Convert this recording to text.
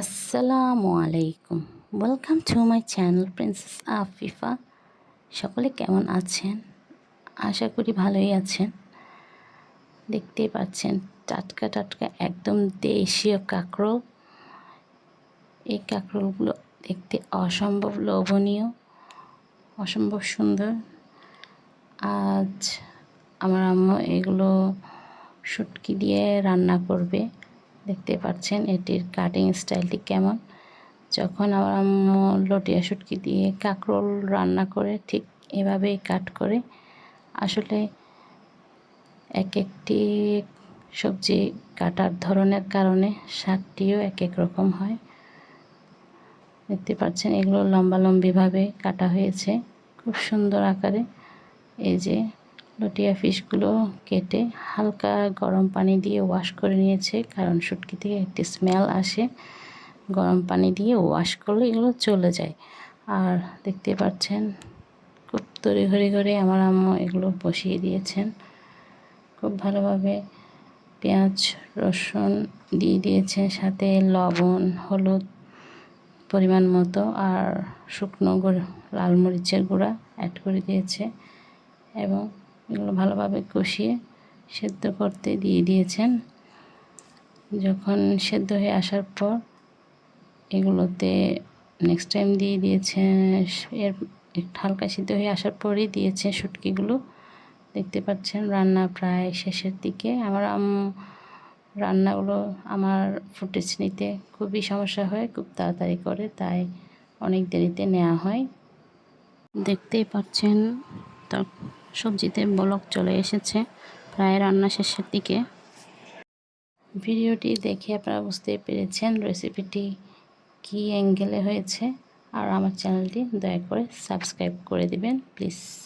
আসসালামু আলাইকুম welcome to my channel princess Afifa সকলে কেমন আছেন? আশা করি ভালোই আছেন। দেখতেই পাচ্ছেন, টাটকা টাটকা একদম দেশীয় কাঁকরোল। এই কাঁকরোলগুলো দেখতে অসম্ভব লোভনীয়, অসম্ভব সুন্দর। আজ আমার আম্মা এগুলো শুটকি দিয়ে রান্না করবে। দেখতে পাচ্ছেন এটির কাটিং স্টাইলটি কেমন। যখন আমার লটিয়া শুটকি দিয়ে কাঁকরোল রান্না করে ঠিক এভাবেই কাট করে, আসলে এক একটি সবজি কাটার ধরনের কারণে শাকটিও এক এক রকম হয়। দেখতে পাচ্ছেন এগুলো লম্বা লম্বিভাবে কাটা হয়েছে, খুব সুন্দর আকারে। এই যে লটিয়া ফিশগুলো কেটে হালকা গরম পানি দিয়ে ওয়াশ করে নিয়েছে, কারণ শুটকি থেকে একটি স্মেল আসে। গরম পানি দিয়ে ওয়াশ করলে এগুলো চলে যায়। আর দেখতে পাচ্ছেন, খুব তড়িঘড়ি ঘরে আমার আম্মু এগুলো বসিয়ে দিয়েছেন। খুব ভালোভাবে পেঁয়াজ, রসুন দিয়ে দিয়েছেন, সাথে লবণ, হলুদ পরিমাণ মতো, আর শুকনো গুঁড়ো, লাল মরিচের গুঁড়া অ্যাড করে দিয়েছে। এবং এগুলো ভালোভাবে কষিয়ে সেদ্ধ করতে দিয়ে দিয়েছেন। যখন সেদ্ধ হয়ে আসার পর এগুলোতে নেক্সট টাইম দিয়ে দিয়েছে এর একটু হালকা সিদ্ধ হয়ে আসার পরই দিয়েছে শুটকিগুলো। দেখতে পাচ্ছেন রান্না প্রায় শেষের দিকে। আমার রান্নাগুলো আমার ফুটেজ নিতে খুবই সমস্যা হয়, খুব তাড়াতাড়ি করে, তাই অনেক দেরিতে নেওয়া হয়। দেখতেই পাচ্ছেন তার সবজিতে বলক চলে এসেছে। প্রায় রান্না শেষের দিকে। ভিডিওটি দেখে আপনারা বুঝতে পেরেছেন রেসিপিটি কী অ্যাঙ্গেলে হয়েছে। আর আমার চ্যানেলটি দয়া করে সাবস্ক্রাইব করে দিবেন, প্লিজ।